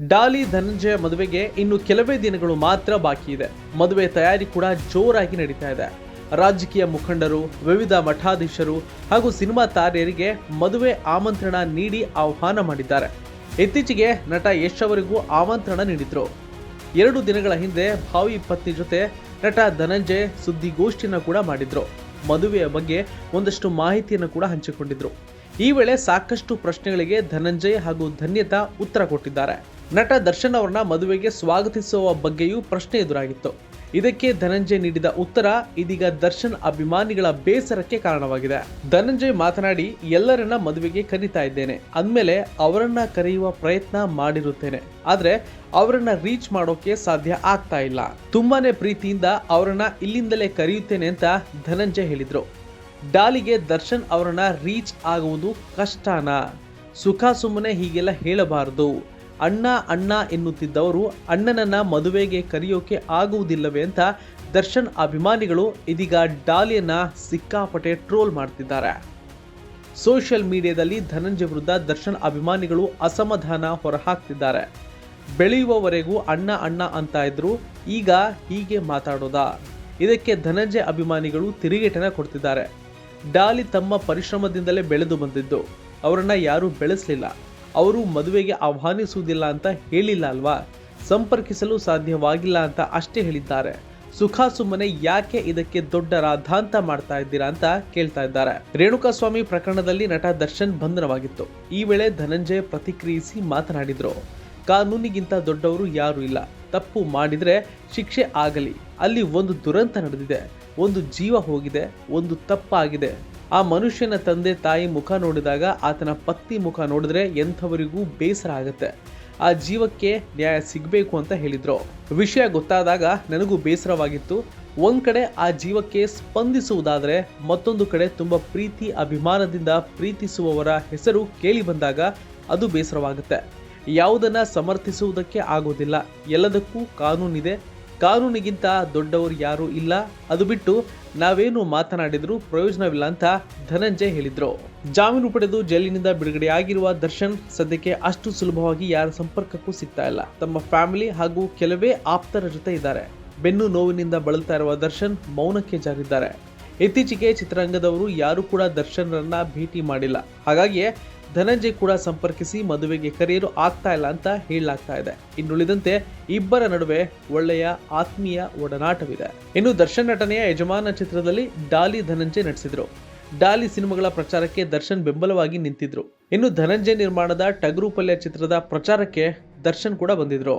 ಡಾಲಿ ಧನಂಜಯ ಮದುವೆಗೆ ಇನ್ನು ಕೆಲವೇ ದಿನಗಳು ಮಾತ್ರ ಬಾಕಿ ಇದೆ. ಮದುವೆ ತಯಾರಿ ಕೂಡ ಜೋರಾಗಿ ನಡೀತಾ ಇದೆ. ರಾಜಕೀಯ ಮುಖಂಡರು, ವಿವಿಧ ಮಠಾಧೀಶರು ಹಾಗೂ ಸಿನಿಮಾ ತಾರೆಯರಿಗೆ ಮದುವೆ ಆಮಂತ್ರಣ ನೀಡಿ ಆಹ್ವಾನ ಮಾಡಿದ್ದಾರೆ. ಇತ್ತೀಚೆಗೆ ನಟ ಯಶ್ ಅವರಿಗೂ ಆಮಂತ್ರಣ ನೀಡಿದ್ರು. ಎರಡು ದಿನಗಳ ಹಿಂದೆ ಭಾವಿ ಪತ್ನಿ ಜೊತೆ ನಟ ಧನಂಜಯ್ ಸುದ್ದಿಗೋಷ್ಠಿಯನ್ನು ಕೂಡ ಮಾಡಿದ್ರು. ಮದುವೆಯ ಬಗ್ಗೆ ಒಂದಷ್ಟು ಮಾಹಿತಿಯನ್ನು ಕೂಡ ಹಂಚಿಕೊಂಡಿದ್ರು. ಈ ವೇಳೆ ಸಾಕಷ್ಟು ಪ್ರಶ್ನೆಗಳಿಗೆ ಧನಂಜಯ್ ಹಾಗೂ ಧನ್ಯತಾ ಉತ್ತರ ಕೊಟ್ಟಿದ್ದಾರೆ. ನಟ ದರ್ಶನ್ ಅವರನ್ನ ಮದುವೆಗೆ ಸ್ವಾಗತಿಸುವ ಬಗ್ಗೆಯೂ ಪ್ರಶ್ನೆ ಎದುರಾಗಿತ್ತು. ಇದಕ್ಕೆ ಧನಂಜಯ್ ನೀಡಿದ ಉತ್ತರ ಇದೀಗ ದರ್ಶನ್ ಅಭಿಮಾನಿಗಳ ಬೇಸರಕ್ಕೆ ಕಾರಣವಾಗಿದೆ. ಧನಂಜಯ್ ಮಾತನಾಡಿ, ಎಲ್ಲರನ್ನ ಮದುವೆಗೆ ಕರೀತಾ ಇದ್ದೇನೆ. ಅಂದಮೇಲೆ ಅವರನ್ನ ಕರೆಯುವ ಪ್ರಯತ್ನ ಮಾಡಿರುತ್ತೇನೆ. ಆದರೆ ಅವರನ್ನ ರೀಚ್ ಮಾಡೋಕೆ ಸಾಧ್ಯ ಆಗ್ತಾ ಇಲ್ಲ. ತುಂಬಾನೇ ಪ್ರೀತಿಯಿಂದ ಅವರನ್ನ ಇಲ್ಲಿಂದಲೇ ಕರೆಯುತ್ತೇನೆ ಅಂತ ಧನಂಜಯ್ ಹೇಳಿದ್ರು. ಡಾಲಿಗೆ ದರ್ಶನ್ ಅವರನ್ನ ರೀಚ್ ಆಗುವುದು ಕಷ್ಟನಾ? ಸುಖ ಸುಮ್ಮನೆ ಹೀಗೆಲ್ಲ ಹೇಳಬಾರದು. ಅಣ್ಣ ಅಣ್ಣ ಎನ್ನುತ್ತಿದ್ದವರು ಅಣ್ಣನನ್ನ ಮದುವೆಗೆ ಕರೆಯೋಕೆ ಆಗುವುದಿಲ್ಲವೇ ಅಂತ ದರ್ಶನ್ ಅಭಿಮಾನಿಗಳು ಇದೀಗ ಡಾಲಿಯನ್ನ ಸಿಕ್ಕಾಪಟ್ಟೆ ಟ್ರೋಲ್ ಮಾಡ್ತಿದ್ದಾರೆ. ಸೋಷಿಯಲ್ ಮೀಡಿಯಾದಲ್ಲಿ ಧನಂಜಯ ವಿರುದ್ಧ ದರ್ಶನ್ ಅಭಿಮಾನಿಗಳು ಅಸಮಾಧಾನ ಹೊರಹಾಕ್ತಿದ್ದಾರೆ. ಬೆಳೆಯುವವರೆಗೂ ಅಣ್ಣ ಅಣ್ಣ ಅಂತ ಇದ್ರು, ಈಗ ಹೀಗೆ ಮಾತಾಡೋದಾ? ಇದಕ್ಕೆ ಧನಂಜಯ ಅಭಿಮಾನಿಗಳು ತಿರುಗೇಟನ ಕೊಡ್ತಿದ್ದಾರೆ. ಡಾಲಿ ತಮ್ಮ ಪರಿಶ್ರಮದಿಂದಲೇ ಬೆಳೆದು ಬಂದಿದ್ದು. ಅವರನ್ನು ಯಾರೂ ಬೆಳೆಸಲಿಲ್ಲ. ಅವರು ಮದುವೆಗೆ ಆಹ್ವಾನಿಸುವುದಿಲ್ಲ ಅಂತ ಹೇಳಿಲ್ಲ ಅಲ್ವಾ? ಸಂಪರ್ಕಿಸಲು ಸಾಧ್ಯವಾಗಿಲ್ಲ ಅಂತ ಅಷ್ಟೇ ಹೇಳಿದ್ದಾರೆ. ಸುಖಾ ಸುಮ್ಮನೆ ಯಾಕೆ ಇದಕ್ಕೆ ದೊಡ್ಡ ರಾಧಾಂತ ಮಾಡ್ತಾ ಇದ್ದೀರಾ ಅಂತ ಕೇಳ್ತಾ ಇದ್ದಾರೆ. ರೇಣುಕಾಸ್ವಾಮಿ ಪ್ರಕರಣದಲ್ಲಿ ನಟ ದರ್ಶನ್ ಬಂಧನವಾಗಿತ್ತು. ಈ ವೇಳೆ ಧನಂಜಯ ಪ್ರತಿಕ್ರಿಯಿಸಿ ಮಾತನಾಡಿದ್ರು. ಕಾನೂನಿಗಿಂತ ದೊಡ್ಡವರು ಯಾರು ಇಲ್ಲ. ತಪ್ಪು ಮಾಡಿದ್ರೆ ಶಿಕ್ಷೆ ಆಗಲಿ. ಅಲ್ಲಿ ಒಂದು ದುರಂತ ನಡೆದಿದೆ. ಒಂದು ಜೀವ ಹೋಗಿದೆ. ಒಂದು ತಪ್ಪಾಗಿದೆ. ಆ ಮನುಷ್ಯನ ತಂದೆ ತಾಯಿ ಮುಖ ನೋಡಿದಾಗ ಆತನ ಪತ್ನಿ ಮುಖ ನೋಡಿದ್ರೆ ಎಂಥವರಿಗೂ ಬೇಸರ ಆಗುತ್ತೆ. ಆ ಜೀವಕ್ಕೆ ನ್ಯಾಯ ಸಿಗಬೇಕು ಅಂತ ಹೇಳಿದ್ರು. ವಿಷಯ ಗೊತ್ತಾದಾಗ ನನಗೂ ಬೇಸರವಾಗಿತ್ತು. ಒಂದು ಕಡೆ ಆ ಜೀವಕ್ಕೆ ಸ್ಪಂದಿಸುವುದಾದರೆ ಮತ್ತೊಂದು ಕಡೆ ತುಂಬಾ ಪ್ರೀತಿ, ಅಭಿಮಾನದಿಂದ ಪ್ರೀತಿಸುವವರ ಹೆಸರು ಕೇಳಿ ಬಂದಾಗ ಅದು ಬೇಸರವಾಗುತ್ತೆ. ಯಾವುದನ್ನ ಸಮರ್ಥಿಸುವುದಕ್ಕೆ ಆಗೋದಿಲ್ಲ. ಎಲ್ಲದಕ್ಕೂ ಕಾನೂನಿದೆ. ಕಾನೂನಿಗಿಂತ ದೊಡ್ಡವರು ಯಾರೂ ಇಲ್ಲ. ಅದು ಬಿಟ್ಟು ನಾವೇನು ಮಾತನಾಡಿದ್ರು ಪ್ರಯೋಜನವಿಲ್ಲ ಅಂತ ಧನಂಜಯ್ ಹೇಳಿದ್ರು. ಜಾಮೀನು ಪಡೆದು ಜೈಲಿನಿಂದ ಬಿಡುಗಡೆಯಾಗಿರುವ ದರ್ಶನ್ ಸದ್ಯಕ್ಕೆ ಅಷ್ಟು ಸುಲಭವಾಗಿ ಯಾರ ಸಂಪರ್ಕಕ್ಕೂ ಸಿಗ್ತಾ ಇಲ್ಲ. ತಮ್ಮ ಫ್ಯಾಮಿಲಿ ಹಾಗೂ ಕೆಲವೇ ಆಪ್ತರ ಜೊತೆ ಇದ್ದಾರೆ. ಬೆನ್ನು ನೋವಿನಿಂದ ಬಳಲ್ತಾ ಇರುವ ದರ್ಶನ್ ಮೌನಕ್ಕೆ ಜಾರಿದ್ದಾರೆ. ಇತ್ತೀಚೆಗೆ ಚಿತ್ರರಂಗದವರು ಯಾರು ಕೂಡ ದರ್ಶನ್ರನ್ನ ಭೇಟಿ ಮಾಡಿಲ್ಲ. ಹಾಗಾಗಿಯೇ ಧನಂಜಯ್ ಕೂಡ ಸಂಪರ್ಕಿಸಿ ಮದುವೆಗೆ ಕರೆಯಲು ಆಗ್ತಾ ಇಲ್ಲ ಅಂತ ಹೇಳಲಾಗ್ತಾ ಇದೆ. ಇನ್ನುಳಿದಂತೆ ಇಬ್ಬರ ನಡುವೆ ಒಳ್ಳೆಯ ಆತ್ಮೀಯ ಒಡನಾಟವಿದೆ. ಇನ್ನು ದರ್ಶನ್ ನಟನೆಯ ಯಜಮಾನ ಚಿತ್ರದಲ್ಲಿ ಡಾಲಿ ಧನಂಜಯ್ ನಟಿಸಿದ್ರು. ಡಾಲಿ ಸಿನಿಮಾಗಳ ಪ್ರಚಾರಕ್ಕೆ ದರ್ಶನ್ ಬೆಂಬಲವಾಗಿ ನಿಂತಿದ್ರು. ಇನ್ನು ಧನಂಜಯ್ ನಿರ್ಮಾಣದ ಟಗರು ಪಲ್ಯ ಚಿತ್ರದ ಪ್ರಚಾರಕ್ಕೆ ದರ್ಶನ್ ಕೂಡ ಬಂದಿದ್ರು.